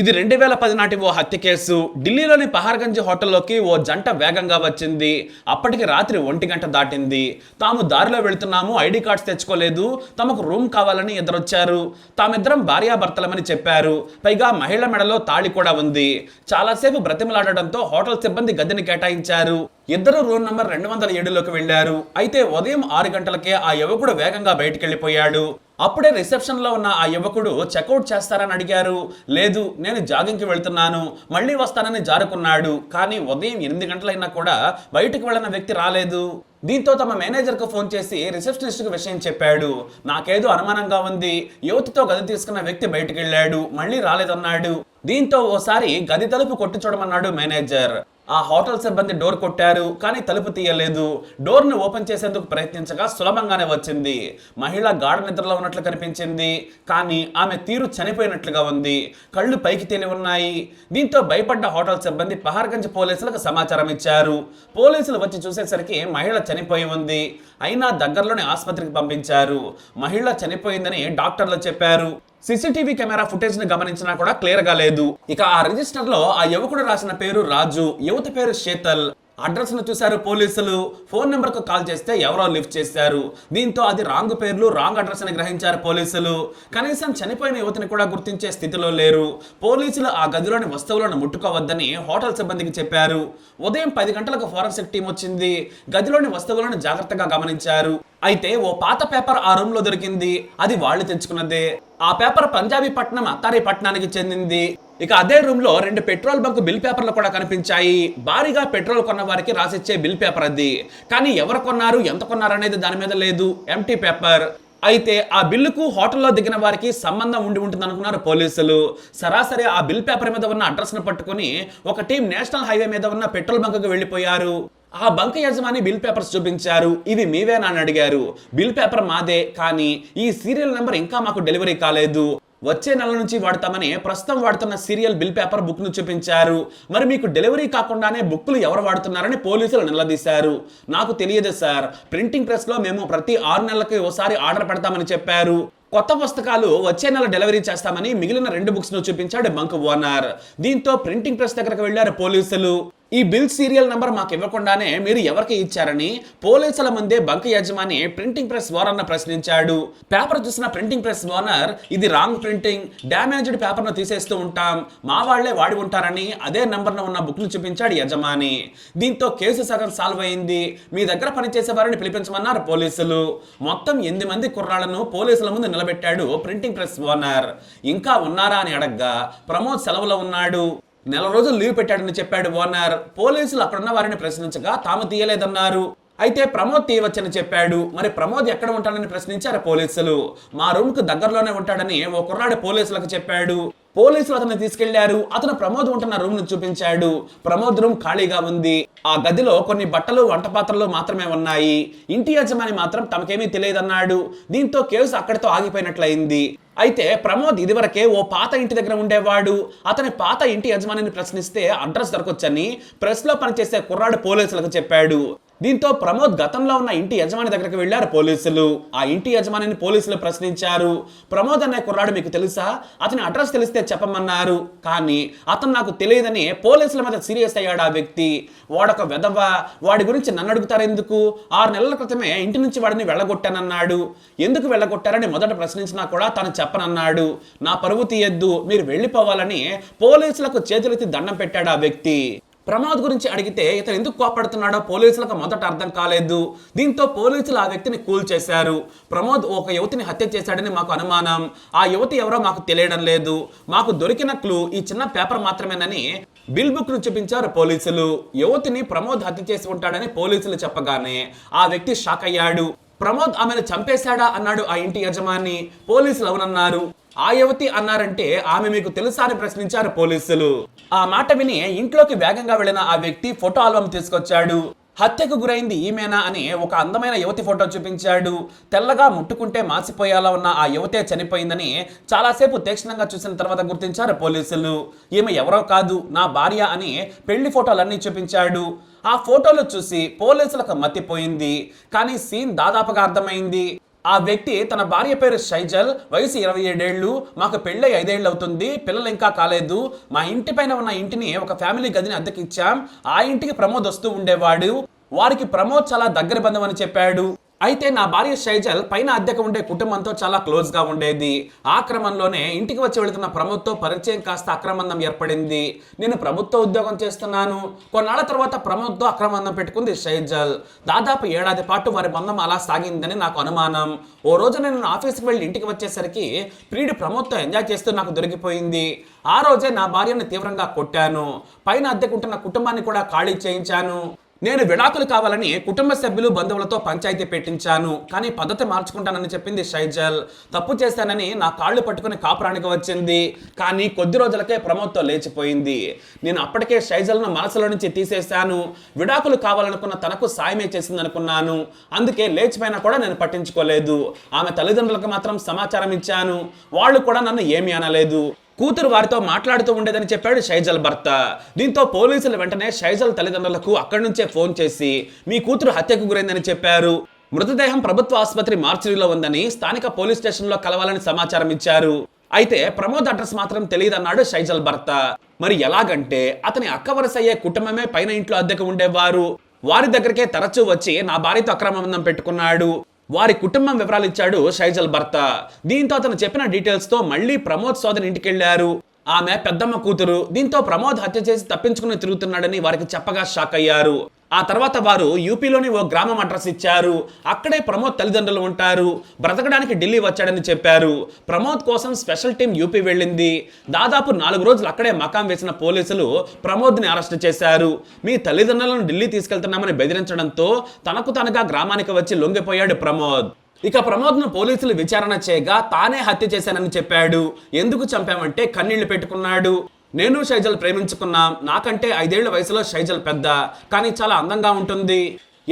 ఇది రెండు వేల పది నాటి ఓ హత్య కేసు. ఢిల్లీలోని పహార్గంజ్ హోటల్లోకి ఓ జంట వేగంగా వచ్చింది. అప్పటికి రాత్రి ఒంటి గంట దాటింది. తాము దారిలో వెళుతున్నాము ఐడి కార్డ్స్ తెచ్చుకోలేదు తమకు రూమ్ కావాలని ఎదురొచ్చారు. తామిద్దరం భార్యాభర్తలమని చెప్పారు. పైగా మహిళ మెడలో తాళి కూడా ఉంది. చాలాసేపు బ్రతిమలాడడంతో హోటల్ సిబ్బంది గదిని కేటాయించారు. ఇద్దరు రూమ్ నంబర్ రెండు వందల ఏడులోకి వెళ్ళారు అయితే ఉదయం ఆరు గంటలకే ఆ యువకుడు వేగంగా బయటికి వెళ్ళిపోయాడు అప్పుడే రిసెప్షన్లో ఉన్న ఆ యువకుడు చెక్అవుట్ చేస్తారని అడిగారు. లేదు నేను జాగింగ్కి వెళ్తున్నాను. మళ్ళీ వస్తానని జారుకున్నాడు. కానీ ఉదయం ఎనిమిది గంటలైనా కూడా బయటకు వెళ్ళిన వ్యక్తి రాలేదు. దీంతో తమ మేనేజర్కు ఫోన్ చేసి రిసెప్షనిస్ట్కి విషయం చెప్పాడు. నాకేదో అనుమానంగా ఉంది. యువతితో గది తీసుకున్న వ్యక్తి బయటికి వెళ్ళాడు మళ్ళీ రాలేదన్నాడు. దీంతో ఓసారి గది తలుపు కొట్టి చూడమన్నాడు మేనేజర్. ఆ హోటల్ సిబ్బంది డోర్ కొట్టారు కానీ తలుపు తీయలేదు. డోర్ను ఓపెన్ చేసేందుకు ప్రయత్నించగా సులభంగానే వచ్చింది. మహిళ గాఢ నిద్రలో ఉన్నట్లు కనిపించింది కానీ ఆమె తీరు చనిపోయినట్లుగా ఉంది. కళ్ళు పైకి తేలి ఉన్నాయి. దీంతో భయపడ్డ హోటల్ సిబ్బంది పహార్గంజ్ పోలీసులకు సమాచారం ఇచ్చారు. పోలీసులు వచ్చి చూసేసరికి మహిళ చనిపోయి ఉంది. అయినా దగ్గరలోని ఆసుపత్రికి పంపించారు. మహిళ చనిపోయిందని డాక్టర్లు చెప్పారు. సీసీటీవీ కెమెరా ఫుటేజ్ని గమనించినా కూడా క్లియర్గా లేదు. ఇక ఆ రిజిస్టర్లో ఆ యువకుడు రాసిన పేరు రాజు యువత పేరు శీతల్. అడ్రస్ను చూశారు పోలీసులు. ఫోన్ నెంబర్కు కాల్ చేస్తే ఎవరో లిఫ్ట్ చేశారు. దీంతో అది రాంగ్ పేర్లు రాంగ్ అడ్రస్ అని గ్రహించారు పోలీసులు. కనీసం చనిపోయిన యువతిని కూడా గుర్తించే స్థితిలో లేరు. పోలీసులు ఆ గదిలోని వస్తువులను ముట్టుకోవద్దని హోటల్ సిబ్బందికి చెప్పారు. ఉదయం పది గంటలకు ఫోరెన్సిక్ టీం వచ్చింది. గదిలోని వస్తువులను జాగ్రత్తగా గమనించారు. అయితే ఓ పాత పేపర్ ఆ రూమ్లో దొరికింది. అది వాళ్ళు తెచ్చుకున్నదే. ఆ పేపర్ పంజాబీ పట్నం అత్తారి పట్టణానికి చెందింది. ఇక అదే రూమ్లో రెండు పెట్రోల్ బంక్ బిల్ పేపర్లు కూడా కనిపించాయి. భారీగా పెట్రోల్ కొన్న వారికి రాసిచ్చే బిల్ పేపర్ అది. కానీ ఎవరు కొన్నారు ఎంత కొన్నారు అనేది దాని మీద లేదు. Empty paper. అయితే ఆ బిల్లుకు హోటల్లో దిగిన వారికి సంబంధం ఉండి ఉంటుంది అనుకున్నారు పోలీసులు. సరాసరి ఆ బిల్ పేపర్ మీద ఉన్న అడ్రస్ను పట్టుకుని ఒక టీం నేషనల్ హైవే మీద ఉన్న పెట్రోల్ బంక్కి వెళ్ళిపోయారు. ఆ బంక్ యజమాని బిల్ పేపర్స్ చూపించారు. ఇవి మీవేనా అని అడిగారు. బిల్ పేపర్ మాదే కానీ ఈ సీరియల్ నెంబర్ ఇంకా మాకు డెలివరీ కాలేదు. వచ్చే నెల నుంచి వాడతామని ప్రస్తుతం వాడుతున్న సీరియల్ బిల్ పేపర్ బుక్ను చూపించారు. మరి మీకు డెలివరీ కాకుండానే బుక్లు ఎవరు వాడుతున్నారని పోలీసులు నిలదీశారు. నాకు తెలియదు సార్. ప్రింటింగ్ ప్రెస్లో మేము ప్రతి ఆరు నెలలకి ఓసారి ఆర్డర్ పెడతామని చెప్పారు. కొత్త పుస్తకాలు వచ్చే నెల డెలివరీ చేస్తామని మిగిలిన రెండు బుక్స్ను చూపించాడు బంక్ ఓనర్. దీంతో ప్రింటింగ్ ప్రెస్ దగ్గరకు వెళ్ళారు పోలీసులు. ఈ బిల్ సీరియల్ నంబర్ మాకు ఇవ్వకుండానే మీరు ఎవరికి ఇచ్చారని పోలీసుల ముందే బంక్ యజమాని ప్రింటింగ్ ప్రెస్ ఓనర్ను ప్రశ్నించాడు. పేపర్ చూసిన ప్రింటింగ్ ప్రెస్ ఓనర్ ఇది రాంగ్ ప్రింటింగ్ డ్యామేజ్డ్ పేపర్ను తీసేస్తూ ఉంటాం మా వాళ్ళే వాడి ఉంటారని అదే నంబర్ను ఉన్న బుక్ను చూపించాడు యజమాని. దీంతో కేసు సగం సాల్వ్ అయింది. మీ దగ్గర పనిచేసే వారిని పిలిపించమన్నారు పోలీసులు. మొత్తం ఎనిమిది మంది కుర్రాళ్ళను పోలీసుల ముందు నిలబెట్టాడు ప్రింటింగ్ ప్రెస్ ఓనర్. ఇంకా ఉన్నారా అని అడగ్గా ప్రమోద్ సెలవులో ఉన్నాడు. నెల రోజులు లీవ్ పెట్టాడని చెప్పాడు ఓనర్ పోలీసులు అక్కడున్న వారిని ప్రశ్నించగా తాము తీయలేదన్నారు. అయితే ప్రమోద్ తీయవచ్చని చెప్పాడు. మరి ప్రమోద్ ఎక్కడ ఉంటాడని ప్రశ్నించారు పోలీసులు. మా రూమ్కు దగ్గరలోనే ఉంటాడని ఓ కుర్రాడు పోలీసులకు చెప్పాడు. పోలీసులు అతన్ని తీసుకెళ్ళారు. అతను ప్రమోద్ ఉంటున్న రూమ్ను చూపించాడు. ప్రమోద్ రూమ్ ఖాళీగా ఉంది. ఆ గదిలో కొన్ని బట్టలు వంట పాత్రలు మాత్రమే ఉన్నాయి. ఇంటి యజమాని మాత్రం తమకేమీ తెలియదన్నాడు. దీంతో కేసు అక్కడితో ఆగిపోయినట్లయింది. అయితే ప్రమోద్ ఇదివరకే ఓ పాత ఇంటి దగ్గర ఉండేవాడు. అతని పాత ఇంటి యజమానిని ప్రశ్నిస్తే అడ్రస్ దొరకొచ్చని ప్రెస్లో పనిచేసే కుర్రాడు పోలీసులకు చెప్పాడు. దీంతో ప్రమోద్ గతంలో ఉన్న ఇంటి యజమాని దగ్గరికి వెళ్ళారు పోలీసులు. ఆ ఇంటి యజమానిని పోలీసులు ప్రశ్నించారు. ప్రమోద్ అనే కుర్రాడు మీకు తెలుసా? అతని అడ్రస్ తెలిస్తే చెప్పమన్నారు. కానీ అతను నాకు తెలియదని పోలీసుల మీద సీరియస్ అయ్యాడు ఆ వ్యక్తి. వాడొక వెధవ. వాడి గురించి నన్ను అడుగుతారు ఎందుకు? ఆరు నెలల క్రితమే ఇంటి నుంచి వాడిని వెళ్ళగొట్టానన్నాడు. ఎందుకు వెళ్ళగొట్టారని మొదట ప్రశ్నించినా కూడా తను చెప్పనన్నాడు. నా పరువు తీయద్దు. మీరు వెళ్ళిపోవాలని పోలీసులకు చేతులెత్తి దండం పెట్టాడు ఆ వ్యక్తి. ప్రమాద్ గురించి అడిగితే ఇతను ఎందుకు కోపడుతున్నాడో పోలీసులకు మొదట అర్థం కాలేదు. దీంతో పోలీసులు ఆ వ్యక్తిని కూల్ చేశారు. ప్రమోద్ ఒక యువతిని హత్య చేశాడని మాకు అనుమానం. ఆ యువతి ఎవరో మాకు తెలియడం లేదు. మాకు దొరికిన క్లూ ఈ చిన్న పేపర్ మాత్రమేనని బిల్ బుక్ను చూపించారు పోలీసులు. యువతిని ప్రమోద్ హత్య చేసి ఉంటాడని పోలీసులు చెప్పగానే ఆ వ్యక్తి షాక్ అయ్యాడు. ప్రమోద్ ఆమెను చంపేశాడా అన్నాడు ఆ ఇంటి యజమాని. పోలీసులు అవునన్నారు. ఆ యువతి అన్నారంటే ఆమె మీకు తెలుసా అని ప్రశ్నించారు పోలీసులు. ఆ మాట విని ఇంట్లోకి వేగంగా వెళ్ళిన ఆ వ్యక్తి ఫోటో ఆల్బమ్ తీసుకొచ్చాడు. హత్యకు గురైంది ఈమెనా అని ఒక అందమైన యువతి ఫోటో చూపించాడు. తెల్లగా ముట్టుకుంటే మాసిపోయేలా ఉన్న ఆ యువతే చనిపోయిందని చాలాసేపు తీక్షణంగా చూసిన తర్వాత గుర్తించారు పోలీసులు. ఈమె ఎవరో కాదు నా భార్య అని పెళ్ళి ఫోటోలన్నీ చూపించాడు. ఆ ఫోటోలు చూసి పోలీసులకు మతిపోయింది. కానీ సీన్ దాదాపుగా అర్థమైంది. ఆ వ్యక్తి తన భార్య పేరు షైజల్ వయసు ఇరవై ఏడేళ్ళు మాకు పెళ్ళై ఐదేళ్ళు అవుతుంది పిల్లలు ఇంకా కాలేదు. మా ఇంటి పైన ఉన్న ఇంటిని ఒక ఫ్యామిలీ గదిని అద్దెకిచ్చాం. ఆ ఇంటికి ప్రమోద్ వస్తూ ఉండేవాడు. వారికి ప్రమోద్ చాలా దగ్గర బంధం అని చెప్పాడు. అయితే నా భార్య షైజల్ పైన అద్దెకు ఉండే కుటుంబంతో చాలా క్లోజ్గా ఉండేది. ఆ క్రమంలోనే ఇంటికి వచ్చి వెళుతున్న ప్రమోద్తో పరిచయం కాస్త అక్రమందం ఏర్పడింది. నేను ప్రభుత్వ ఉద్యోగం చేస్తున్నాను. కొన్నాళ్ళ తర్వాత ప్రమోద్తో అక్రమందం పెట్టుకుంది షైజల్ దాదాపు ఏడాది పాటు వారి బంధం అలా సాగిందని నాకు అనుమానం. ఓ రోజు నేను ఆఫీస్కి వెళ్ళి ఇంటికి వచ్చేసరికి ప్రియుడు ప్రమోద్తో ఎంజాయ్ చేస్తూ నాకు దొరికిపోయింది. ఆ రోజే నా భార్యను తీవ్రంగా కొట్టాను. పైన అద్దెకుంటున్న కుటుంబాన్ని కూడా ఖాళీ చేయించాను. నేను విడాకులు కావాలని కుటుంబ సభ్యులు బంధువులతో పంచాయతీ పెట్టించాను. కానీ పద్ధతి మార్చుకుంటానని చెప్పింది షైజల్. తప్పు చేశానని నా కాళ్ళు పట్టుకుని కాపురానికి వచ్చింది. కానీ కొద్ది రోజులకే ప్రమోద్తో లేచిపోయింది. నేను అప్పటికే షైజల్ను మనసులో నుంచి తీసేశాను. విడాకులు కావాలనుకున్న తనకు సాయమే చేసింది అనుకున్నాను అందుకే లేచిపోయినా కూడా నేను పట్టించుకోలేదు. ఆమె తల్లిదండ్రులకు మాత్రం సమాచారం ఇచ్చాను. వాళ్ళు కూడా నన్ను ఏమీ అనలేదు. కూతురు వారితో మాట్లాడుతూ ఉండేదని చెప్పాడు షైజల్ భర్త. దీంతో పోలీసులు వెంటనే షైజల్ తల్లిదండ్రులకు అక్కడి నుంచే ఫోన్ చేసి మీ కూతురు హత్యకు గురైందని చెప్పారు. మృతదేహం ప్రభుత్వ ఆసుపత్రి మార్చిలో ఉందని స్థానిక పోలీస్ స్టేషన్లో కలవాలని సమాచారం ఇచ్చారు. అయితే ప్రమోద్ అడ్రస్ మాత్రం తెలియదన్నాడు షైజల్ భర్త. మరి ఎలాగంటే అతని అక్క వరుస అయ్యే కుటుంబమే పైన ఇంట్లో అద్దెకు ఉండేవారు. వారి దగ్గరికే తరచూ వచ్చి నా భార్యతో అక్రమబంధం పెట్టుకున్నాడు. వారి కుటుంబం వివరాలు ఇచ్చాడు షైజల్ భర్త. దీంతో అతను చెప్పిన డీటెయిల్స్తో మళ్ళీ ప్రమోద్ సోదరి ఇంటికి వెళ్ళారు ఆమె పెద్దమ్మ కూతురు. దీంతో ప్రమోద్ హత్య చేసి తప్పించుకుని తిరుగుతున్నాడని వారికి చెప్పగా షాక్ అయ్యారు. ఆ తర్వాత వారు యూపీలోని ఓ గ్రామం అడ్రస్ ఇచ్చారు. అక్కడే ప్రమోద్ తల్లిదండ్రులు ఉంటారు. బ్రతకడానికి ఢిల్లీ వచ్చాడని చెప్పారు. ప్రమోద్ కోసం స్పెషల్ టీం యూపీ వెళ్ళింది. దాదాపు నాలుగు రోజులు అక్కడే మకాం వేసిన పోలీసులు ప్రమోద్ని అరెస్ట్ చేశారు. మీ తల్లిదండ్రులను ఢిల్లీ తీసుకెళ్తున్నామని బెదిరించడంతో తనకు తనగా గ్రామానికి వచ్చి లొంగిపోయాడు ప్రమోద్. ఇక ప్రమోద్ను పోలీసులు విచారణ చేయగా తానే హత్య చేశానని చెప్పాడు. ఎందుకు చంపామంటే కన్నీళ్ళు పెట్టుకున్నాడు. నేను షైజల్ ప్రేమించుకున్నా నాకంటే ఐదేళ్ళ వయసులో షైజల్ పెద్ద కానీ చాలా అందంగా ఉంటుంది.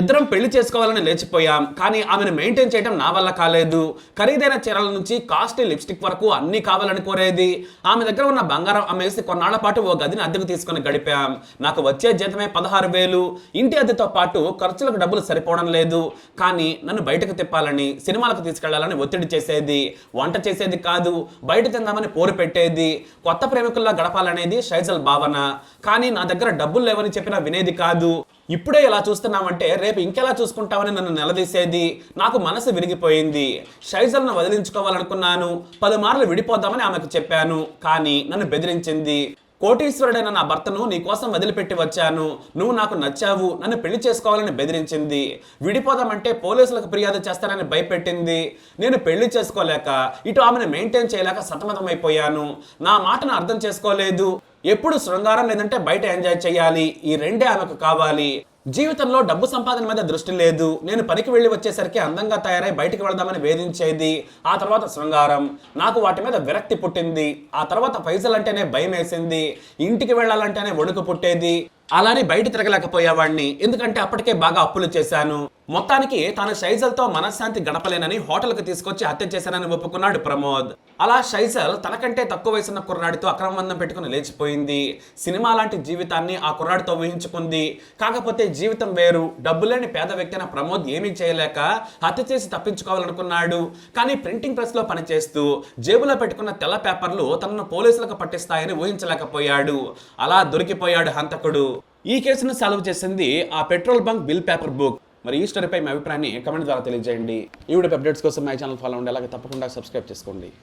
ఇద్దరం పెళ్ళి చేసుకోవాలని లేచిపోయాం కానీ ఆమెను మెయింటైన్ చేయడం నా వల్ల కాలేదు. ఖరీదైన చీరల నుంచి కాస్ట్లీ లిప్స్టిక్ వరకు అన్ని కావాలని కోరేది. ఆమె దగ్గర ఉన్న బంగారం అమ్మేసి కొన్నాళ్ళ పాటు ఓ గదిని అద్దెకు తీసుకుని గడిపాం. నాకు వచ్చే జీతమే పదహారు వేలు. ఇంటి అద్దెతో పాటు ఖర్చులకు డబ్బులు సరిపోవడం లేదు. కానీ నన్ను బయటకు తిప్పాలని సినిమాలకు తీసుకెళ్ళాలని ఒత్తిడి చేసేది. వంట చేసేది కాదు బయట తిందామని పోరు పెట్టేది. కొత్త ప్రేమికుల్లా గడపాలనేది షైజల్ భావన. కానీ నా దగ్గర డబ్బులు లేవని చెప్పినా వినేది కాదు. ఇప్పుడే ఇలా చూస్తున్నామంటే రేపు ఇంకెలా చూసుకుంటామని నన్ను నిలదీసేది? నాకు మనసు విరిగిపోయింది. షైజల్ను వదిలించుకోవాలనుకున్నాను. పలుమార్లు విడిపోదామని ఆమెకు చెప్పాను. కానీ నన్ను బెదిరించింది. కోటీశ్వరుడైన నా భర్తను నీ కోసం వదిలిపెట్టి వచ్చాను. నువ్వు నాకు నచ్చావు. నన్ను పెళ్ళి చేసుకోవాలని బెదిరించింది. విడిపోదామంటే పోలీసులకు ఫిర్యాదు చేస్తానని భయపెట్టింది. నేను పెళ్ళి చేసుకోలేక ఇటు ఆమెను మెయింటైన్ చేయలేక సతమతమైపోయాను. నా మాటను అర్థం చేసుకోలేదు. ఎప్పుడు శృంగారం లేదంటే బయట ఎంజాయ్ చేయాలి ఈ రెండే ఆమెకు కావాలి. జీవితంలో డబ్బు సంపాదన మీద దృష్టి లేదు. నేను పనికి వెళ్ళి వచ్చేసరికి అందంగా తయారై బయటికి వెళదామని వేధించేది. ఆ తర్వాత శృంగారం. నాకు వాటి మీద విరక్తి పుట్టింది. ఆ తర్వాత పైసలు అంటేనే భయం వేసింది ఇంటికి వెళ్ళాలంటేనే వణుకు పుట్టేది. అలానే బయట తిరగలేకపోయేవాడిని ఎందుకంటే అప్పటికే బాగా అప్పులు చేశాను. మొత్తానికి తాను షైజల్తో మనశ్శాంతి గడపలేనని హోటల్కి తీసుకొచ్చి హత్య చేశానని ఒప్పుకున్నాడు ప్రమోద్. అలా షైజల్ తనకంటే తక్కువ వయసున్న కుర్రాడితో అక్రమబంధం పెట్టుకుని లేచిపోయింది. సినిమా లాంటి జీవితాన్ని ఆ కుర్రాడితో ఊహించుకుంది. కాకపోతే జీవితం వేరు. డబ్బు లేని పేద వ్యక్తి అయిన ప్రమోద్ ఏమీ చేయలేక హత్య చేసి తప్పించుకోవాలనుకున్నాడు. కానీ ప్రింటింగ్ ప్రెస్లో పనిచేస్తూ జేబులో పెట్టుకున్న తెల్ల పేపర్లు తనను పోలీసులకు పట్టిస్తాయని ఊహించలేకపోయాడు. అలా దొరికిపోయాడు హంతకుడు. ఈ కేసును సాల్వ్ చేసింది ఆ petrol bunk bill paper book. మరి ఈ స్టోరీపై మీ అభిప్రాయాన్ని కమెంట్ ద్వారా తెలియజేయండి. ఈ వీడియో అప్డేట్స్ కోసం మై ఛానల్ ఫాలో ఉండేలాగా అలాగే తప్పకుండా సబ్స్క్రైబ్ చేసుకోండి.